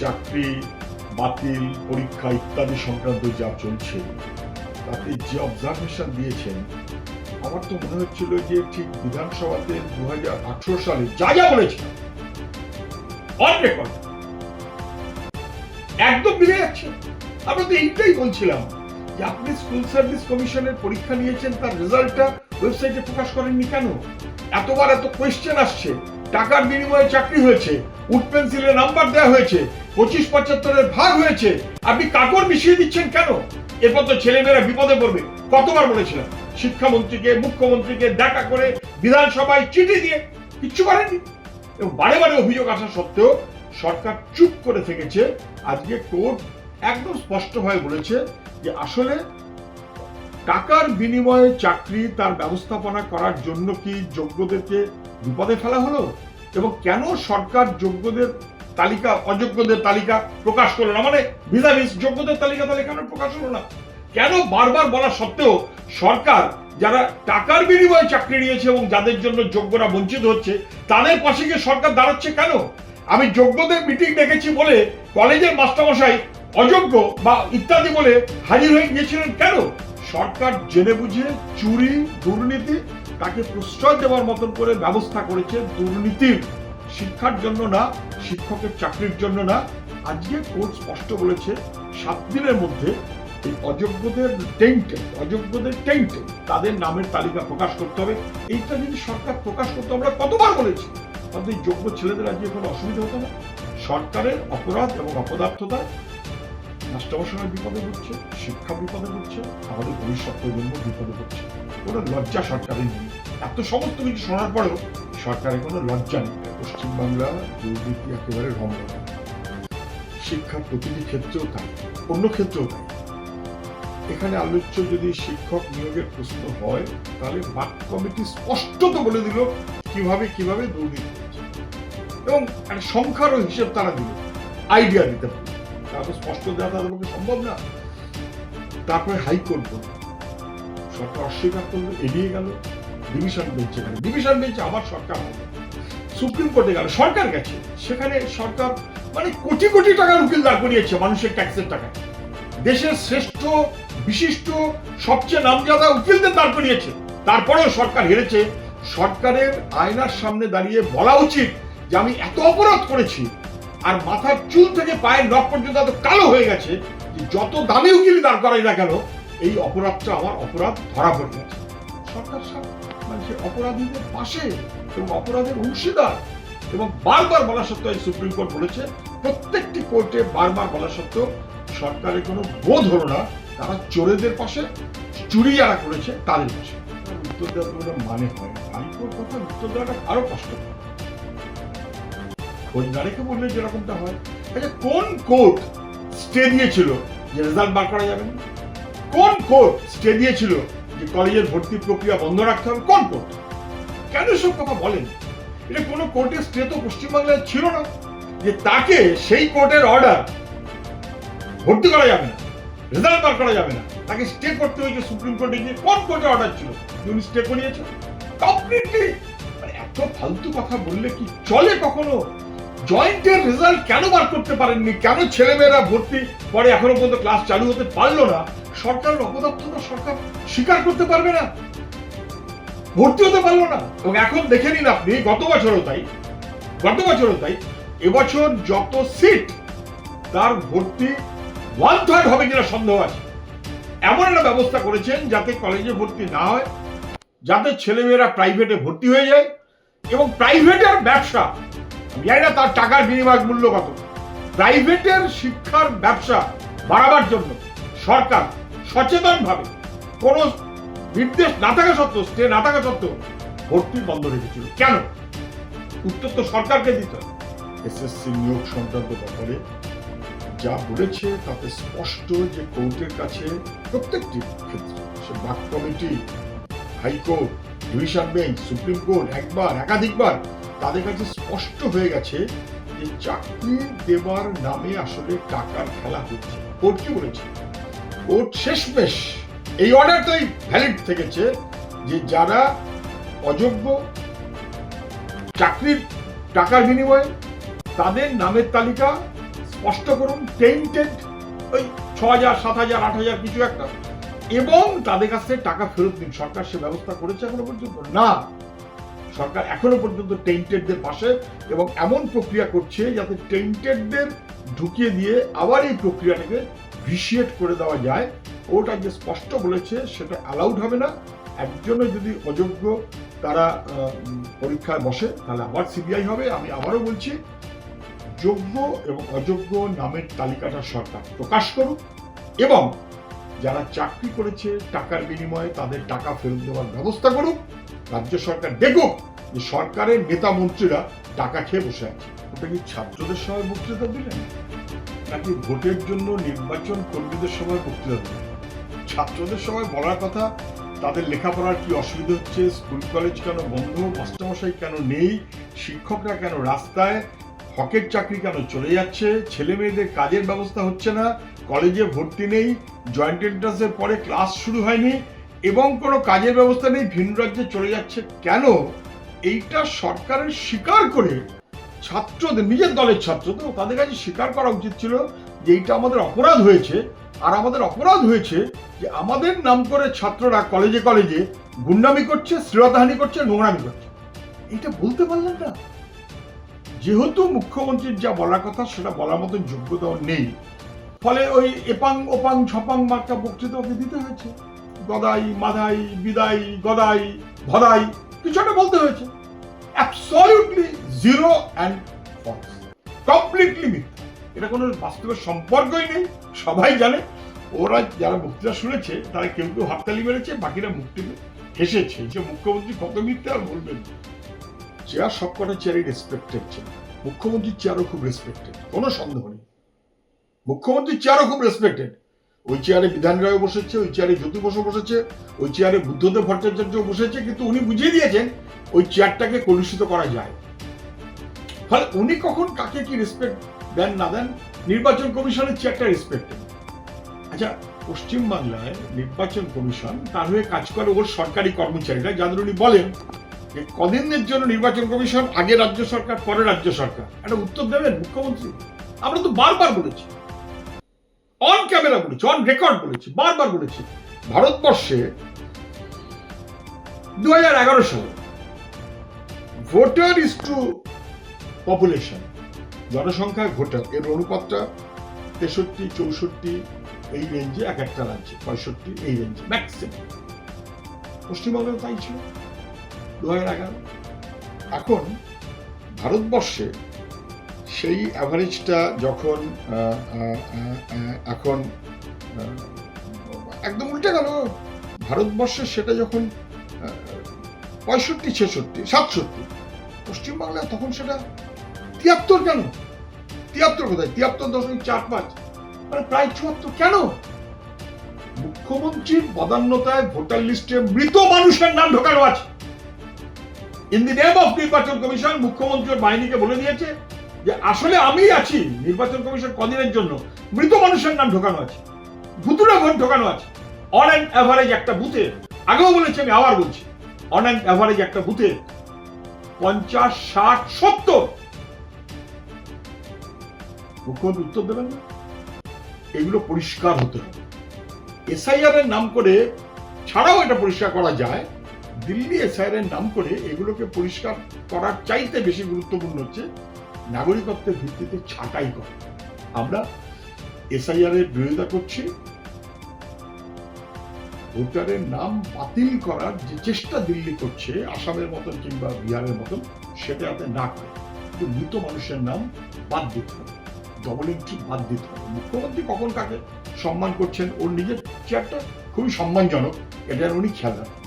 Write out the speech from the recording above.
চাকরি, বাতিল, পরীক্ষা ইত্যাদি সংক্রান্ত যা চলছে, তাতে যে অবজারভেশন দিয়েছেন, আমার তো মনে হচ্ছিল যে ঠিক বিধানসভাতে দু হাজার আঠারো সালে যা যা রেকর্ড একদম মিলে যাচ্ছে। আমরা তো এইটাই বলছিলাম যে আপনি স্কুল সার্ভিস কমিশনের পরীক্ষা নিয়েছেন, তার রেজাল্টটা ওয়েবসাইটে প্রকাশ করেননি কেন? এতবার এত কোয়েশ্চেন আসছে। টাকার বিনিময়ে চাকরি হয়েছে উড পেন্সিলের নাম্বার দেওয়া হয়েছে, পঁচিশ পঁচাত্তরের ভাগ হয়েছে। আপনি কাকর মিশিয়ে দিচ্ছেন কেন? এরপর তো ছেলেমেয়েরা বিপদে পড়বে। কতবার বলেছিলাম, শিক্ষামন্ত্রীকে, মুখ্যমন্ত্রীকে দেখা করে বিধানসভায় চিঠি দিয়ে কিচ্ছু করেননি। এবং বারে বারে অভিযোগ আসা সত্ত্বেও সরকার চুপ করে থেকেছে। আজকে কোর্ট একদম স্পষ্টভাবে বলেছে যে আসলে টাকার বিনিময়ে চাকরি তার ব্যবস্থাপনা করার জন্য কি যোগ্যদেরকে বিপদে ফেলা হলো এবং কেন সরকার যোগ্যদের তালিকা, অযোগ্যদের তালিকা প্রকাশ করল না? মানে ভিসাভিস যোগ্যদের তালিকা তাহলে কেন প্রকাশ হলো না? কেন বারবার বলা সত্ত্বেও সরকার যারা টাকার বিনিময়ে চাকরি নিয়েছে এবং যাদের জন্য যোগ্যরা বঞ্চিত হচ্ছে, তাদের পাশে গিয়ে সরকার দাঁড়াচ্ছে কেন? আমি যোগ্যদের মিটিং ডেকেছি বলে কলেজের মাস্টারমশাই অযোগ্য বা ইত্যাদি বলে হাজির হয়ে গিয়েছিলেন কেন? সরকার জেনে বুঝে চুরি, দুর্নীতি তাকে প্রশ্রয় দেওয়ার মতন করে ব্যবস্থা করেছে দুর্নীতির। শিক্ষার জন্য না, শিক্ষকের চাকরির জন্য না। আজকে কোর্ট স্পষ্ট বলেছে, সাত দিনের মধ্যে এই অযোগ্যদের টেন্টে অযোগ্যদের টেন্টে তাদের নামের তালিকা প্রকাশ করতে হবে। এইটা যদি সরকার প্রকাশ করতে, আমরা কতবার বলেছি তাদের যোগ্য ছেলেদের আজকে কোনো অসুবিধা হতো না। সরকারের অপরাধ এবং অপদার্থতা মাস্টারমশাই বিপদে পড়ছে শিক্ষা বিপদে পড়ছে আমাদের ভবিষ্যৎ প্রজন্ম বিপদে পড়ছে কোনো লজ্জা সরকারের নেই। এত সমস্ত কিছু শোনার পরেও সরকারের কোনো লজ্জা নেই। পশ্চিমবাংলা দুর্নীতি একেবারে রম্য শিক্ষার প্রতিটি ক্ষেত্রেও তাই, অন্য ক্ষেত্রেও তাই। এখানে আলোচ্য যদি শিক্ষক নিয়োগের প্রশ্ন হয়, তাহলে বাক কমিটি স্পষ্টত বলে দিল কীভাবে কীভাবে দুর্নীতি এবং একটা সংখ্যারও হিসেব তারা দিল আইডিয়া দিতে পারবে তারা তো স্পষ্ট দেওয়া তাদের পক্ষে সম্ভব না। তারপরে হাইকোর্ট বলল সরকার অস্বীকার করল গেল, ডিভিশন বেঞ্চে গেল। ডিভিশন বেঞ্চে আবার সরকার সুপ্রিম কোর্টে গেল, সরকার গেছে। সেখানে সরকার মানে কোটি কোটি টাকার উকিল দাঁড় করিয়েছে মানুষের ট্যাক্সের টাকায়। দেশের শ্রেষ্ঠ, বিশিষ্ট, সবচেয়ে নামজাদা উকিলদের দাঁড় করিয়েছে। তারপরেও সরকার হেরেছে। সরকারের আয়নার সামনে দাঁড়িয়ে বলা উচিত যে আমি এত অপরাধ করেছি আর মাথার চুল থেকে পায়ের নখ পর্যন্ত এত কালো হয়ে গেছে যত দামি উকিল দাঁড় করাই না কেন এই অপরাধটা আমার অপরাধ ধরা পড়ে সরকার মানে সে অপরাধীদের পাশে এবং অপরাধের অংশীদার এবং বারবার বলা সত্ত্বেও এই সুপ্রিম কোর্ট বলেছে, প্রত্যেকটি কোর্টে বারবার বলা সত্ত্বেও সরকারের কোনো বোধ হলো না, তারা চোরেদের পাশে চুরি যারা করেছে তাদের পাশে। উত্তর দেওয়ার মানে হয়। হাইকোর্ট কথা উত্তর দেওয়াটা আরও কষ্ট খোঁজ না রেখে বললে যেরকমটা হয়? আচ্ছা কোন কোর্ট স্টে দিয়েছিল যে রেজাল্ট বার করা যাবে না? কোন কোর্ট স্টে দিয়েছিল যে কলেজের ভর্তি প্রক্রিয়া বন্ধ রাখতে হবে? কোন কোর্ট? কেন সব কথা বলেন? এটা কোনো কোর্টের স্টে তো পশ্চিমবাংলায় ছিল না। যে তাকে সেই কোর্টের অর্ডার ভর্তি করা যাবে না, রেজাল্ট বার করা যাবে না, তাকে স্টে করতে হয়েছে সুপ্রিম কোর্টে গিয়ে কোন কোর্টে অর্ডার ছিল? উনি স্টে করিয়েছেন। কমপ্লিটলি মানে এত ফালতু কথা বললে কি চলে কখনো? জয়েন্টের রেজাল্ট কেন বার করতে পারেননি? কেন ছেলেমেয়েরা ভর্তি পরে এখনও পর্যন্ত ক্লাস চালু হতে পারল না? সরকারের অপদার্থতা সরকার স্বীকার করতে পারবে না। ভর্তি হতে পারল না। এবং এখন দেখে নিন আপনি, গত বছরও তাই, গত বছরও তাই, এবছর যত সিট তার ভর্তি ওয়ান থার্ড হবে কিনা সন্দেহ আছে। এমন একটা ব্যবস্থা করেছেন যাতে কলেজে ভর্তি না হয়, যাতে ছেলেমেয়েরা প্রাইভেটে ভর্তি হয়ে যায় এবং প্রাইভেটের ব্যবসা জানি না তার টাকার বিনিময় মূল্য কত প্রাইভেটের শিক্ষার ব্যবসা বাড়াবার জন্য সরকার সচেতনভাবে। কোনো নির্দেশ না থাকা সত্ত্বেও, স্টে না থাকা সত্ত্বেও ভর্তি বন্ধ রেখেছিল। কেন? উত্তর তো সরকারকে দিতে এসএসসি নিয়োগ সংক্রান্ত ব্যাপারে যা বলেছে, তাতে স্পষ্ট যে কোর্টের কাছে প্রত্যেকটি ক্ষেত্রে, সে বাক committee, high court division bench, supreme court একবার, একাধিকবার তাদের কাছে স্পষ্ট হয়ে গেছে যে চাকরি দেবার নামে আসলে টাকার খেলা হচ্ছে। কোর্ট কি বলেছে? কোর্ট শেষমেশ এই অর্ডারটাই ভ্যালিড থেকেছে যে যারা অযোগ্য চাকরির টাকার বিনিময়ে তাদের নামের তালিকা স্পষ্ট করুন টেন্টেড ওই ছ হাজার সাত হাজার আট হাজার কিছু একটা। এবং তাদের কাছ থেকে টাকা ফেরত দিন সরকার সে ব্যবস্থা করেছে এখনও পর্যন্ত? না। সরকার এখনও পর্যন্ত টেন্টেডদের পাশে এবং এমন প্রক্রিয়া করছে যাতে টেন্টেডদের ঢুকিয়ে দিয়ে আবার এই প্রক্রিয়াটাকে ভিসিয়েট করে দেওয়া যায়, ওটা যে স্পষ্ট বলেছে সেটা অ্যালাউড হবে না। একজনে যদি অযোগ্য তারা পরীক্ষায় বসে, তাহলে আবার সিবিআই হবে। আমি আবারও বলছি, যোগ্য এবং অযোগ্য নামের তালিকাটা সরকার প্রকাশ করুক এবং যারা চাকরি করেছে টাকার বিনিময়ে তাদের টাকা ফেরত দেওয়ার ব্যবস্থা করুক, রাজ্য সরকার দেখুক যে সরকারের নেতা মন্ত্রীরা টাকা খেয়ে বসে আছে। ওটা কি ছাত্রদের সময় বক্তৃতা দিলেন? নাকি ভোটের জন্য নির্বাচন কর্মীদের সময় বক্তৃতা দিলেন ছাত্রদের সময় বলার কথা, তাদের লেখাপড়ার কি অসুবিধা হচ্ছে, স্কুল কলেজ কেন বন্ধ, মাস্টারমশাই কেন নেই, শিক্ষকরা কেন রাস্তায়, হকের চাকরি কেন চলে যাচ্ছে ছেলে মেয়েদের কাজের ব্যবস্থা হচ্ছে না, কলেজে ভর্তি নেই, জয়েন্ট এন্ট্রান্সের পরে ক্লাস শুরু হয়নি এবং কোনো কাজের ব্যবস্থা নেই ভিন রাজ্যে চলে যাচ্ছে কেন? এইটা সরকারের স্বীকার করে ছাত্রদের, নিজের দলের ছাত্র তো তাদের কাছে স্বীকার করা উচিত ছিল যে এইটা আমাদের অপরাধ হয়েছে। আর আমাদের অপরাধ হয়েছে যে আমাদের নাম করে ছাত্ররা কলেজে কলেজে গুন্ডামি করছে, শ্লীলতাহানি করছে, নোংরামি করছে। এটা বলতে পারলেন না। যেহেতু মুখ্যমন্ত্রীর যা বলার কথা, সেটা বলার মতো যোগ্যতা নেই। ফলে ওই এপাং, ওপাং, ছপাং মার্কা বক্তৃতা ওকে দিতে হয়েছে। গদাই, মাধাই, বিদাই, গদাই, ভদাই, কিছু একটা বলতে হয়েছে। Absolutely zero and false completely মিথ্যা। এটা কোনো বাস্তবের সম্পর্কই নেই। সবাই জানে। ওরা যারা বক্তৃতা শুনেছে, তারা কেউ কেউ হাততালি মেরেছে, বাকিরা টিপে হেসেছে যে মুখ্যমন্ত্রী কত মিথ্যে আর বলবেন চেয়ার সবকটা চেয়ারই রেসপেক্টেড ছিল। মুখ্যমন্ত্রীর চেয়ারও খুব রেসপেক্টেড কোনো সন্দেহ নেই। মুখ্যমন্ত্রীর চেয়ারও খুব রেসপেক্টেড ওই চেয়ারে বিধান রায় বসেছে, ওই চেয়ারে জ্যোতি বসু বসেছে, ওই চেয়ারে বুদ্ধদেব ভট্টাচার্য বসেছে, কিন্তু উনি বুঝিয়ে দিয়েছেন ওই চেয়ারটাকে কলুষিত করা যায়। ফলে উনি কখন কাকে কি রেসপেক্ট দেন, না দেন, নির্বাচন কমিশনের চেয়ারটা রেসপেক্ট আচ্ছা পশ্চিম বাংলায় নির্বাচন কমিশন তার হয়ে কাজ করে ওর সরকারি কর্মচারীরা, যাদের উনি বলেন যে কদিনের জন্য নির্বাচন কমিশন আগে রাজ্য সরকার, পরে রাজ্য সরকার। একটা উত্তর দেবেন মুখ্যমন্ত্রী? আমরা তো বারবার বলেছি। অন ক্যামেরা বলেছি অন রেকর্ড বলেছি, বারবার বলেছি। ভারতবর্ষে দু হাজার এগারো সালে ভোটার ইস টু পপুলেশন জনসংখ্যায় ভোটার এর অনুপাতটা তেষট্টি, চৌষট্টি, এই রেঞ্জে এক একটা রাজ্যে, পঁয়ষট্টি, এই রেঞ্জে ম্যাক্সিমাম পশ্চিমবঙ্গেও তাই ছিল দু হাজার এগারো। এখন ভারতবর্ষে সেই অ্যাভারেজটা যখন এখন একদম উল্টে গেল। ভারতবর্ষের সেটা যখন পঁয়ষট্টি, ছেষট্টি, সাতষট্টি, পশ্চিমবাংলায় তখন সেটা তিয়াত্তর কেন? তিয়াত্তর কোথায়? তিয়াত্তর দশমিক চার পাঁচ। মানে প্রায় চুয়াত্তর কেন? মুখ্যমন্ত্রীর বদান্যতায় ভোটার লিস্টে মৃত মানুষের নাম ঢোকানো আছে। ইন দি নেম অফ নির্বাচন কমিশন মুখ্যমন্ত্রীর বাহিনীকে বলে দিয়েছে যে আসলে আমি আছি, নির্বাচন কমিশন কদিনের জন্য? মৃত মানুষের নাম ঢোকানো আছে ভুতুরে ভোট ঢোকানো আছে। অন অ্যান্ড অ্যাভারেজ একটা বুথে, আগেও বলেছি, আমি আবার বলছি অন অ্যান্ড অ্যাভারেজ একটা বুথে পঞ্চাশ, ষাট, সত্তর। মুখ্যমন্ত্রী উত্তর দেবেন না? এগুলো পরিষ্কার হতে হবে। এসআইআর এর নাম করে ছাড়াও এটা পরিষ্কার করা যায়। দিল্লি এসআইআর এর নাম করে এগুলোকে পরিষ্কার করার চাইতে বেশি গুরুত্বপূর্ণ হচ্ছে নাগরিকত্বের ভিত্তিতে ছাঁটাই করা। আমরা এসআইআর এর বিরোধিতা করছি। ভোটারের নাম বাতিল করার যে চেষ্টা দিল্লি করছে, আসামের মতন কিংবা বিহারের মতন, সেটা যাতে না করে কিন্তু মৃত মানুষের নাম বাদ দিতে হবে। ডবল এন্ট্রি বাদ দিতে হবে। মুখ্যমন্ত্রী কখন কাকে সম্মান করছেন, ওর নিজের চেয়ারটা খুবই সম্মানজনক, এটা উনি খেয়াল রাখেন।